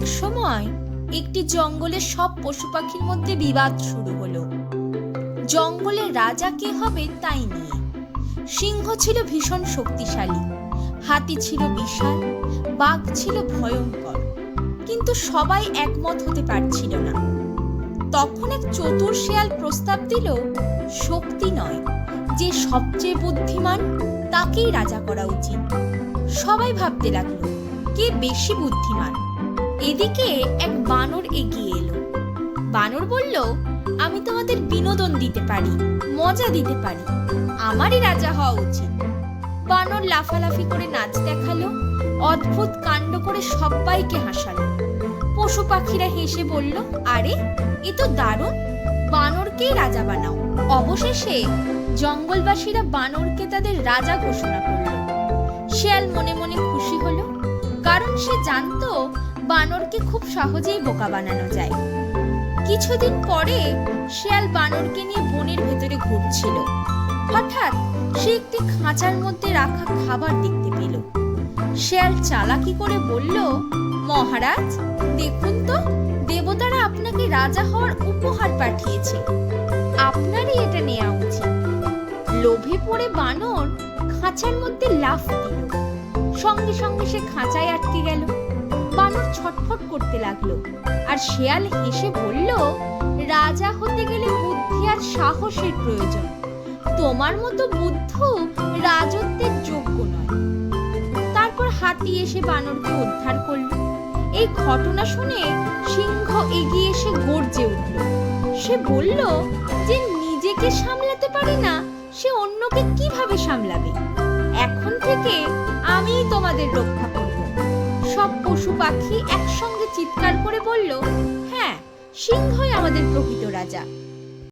এক সময় একটি জঙ্গলে সব পশু পাখির মধ্যে বিবাদ শুরু হলো। জঙ্গলের রাজা কে হবে তাই নিয়ে। সিংহ ছিল ভীষণ শক্তিশালী, হাতি ছিল বিশাল, বাঘ ছিল ভয়ঙ্কর, কিন্তু সবাই একমত হতে পারছিল না। তখন এক চতুর শেয়াল প্রস্তাব দিল, শক্তি নয়, যে সবচেয়ে বুদ্ধিমান তাকেই রাজা করা উচিত। সবাই ভাবতে লাগল, কে বেশি বুদ্ধিমান? এদিকে এক বানর এগিয়ে এলো। বানর বলল, আমি তোমাদের বিনোদন দিতে পারি, মজা দিতে পারি। আমারই রাজা হওয়া উচিত। বানর লাফালাফি করে নাচ দেখাল, অদ্ভুত কাণ্ড করে সবাইকে হাসালো। পশু পাখিরা হেসে বলল, আরে, এ তো দারুণ! বানরকেই রাজা বানাও। অবশেষে জঙ্গলবাসীরা বানরকে তাদের রাজা ঘোষণা করল। শিয়াল মনে মনে খুশি হলো, কারণ সে জানতো বানরকে খুব সহজেই বোকা বানানো যায়। কিছুদিন পরে শিয়াল বানরকে নিয়ে বনের ভেতরে ঘুরছিল। হঠাৎ সে একটি খাঁচার মধ্যে রাখা খাবার দেখতে পেল। শিয়াল চালাকি করে বলল, মহারাজ, দেখুন তো, দেবতারা আপনাকে রাজা হওয়ার উপহার পাঠিয়েছে। আপনারই এটা নেওয়া উচিত। লোভে পড়ে বানর খাঁচার মধ্যে লাফ দিল। সঙ্গে সঙ্গে সে খাঁচায় আটকে গেল। বানর ছটফট করতে লাগল। আর শেয়াল হেসে বলল, রাজা হতে গেলে বুদ্ধি আর সাহসের প্রয়োজন। তোমার মতো বুদ্ধ রাজত্বের যোগ্য নয়। তারপর হাতি এসে বানরকে উদ্ধার করল। এই ঘটনা শুনে সিংহ এগিয়ে এসে গর্জে উঠল। সে বলল, যে নিজেকে সামলাতে পারে না, সে অন্যকে কীভাবে সামলাবে? এখন থেকে আমিই তোমাদের রক্ষা সব পশু পাখি একসঙ্গে চিৎকার করে বলল হ্যাঁ সিংহই আমাদের প্রকৃত রাজা।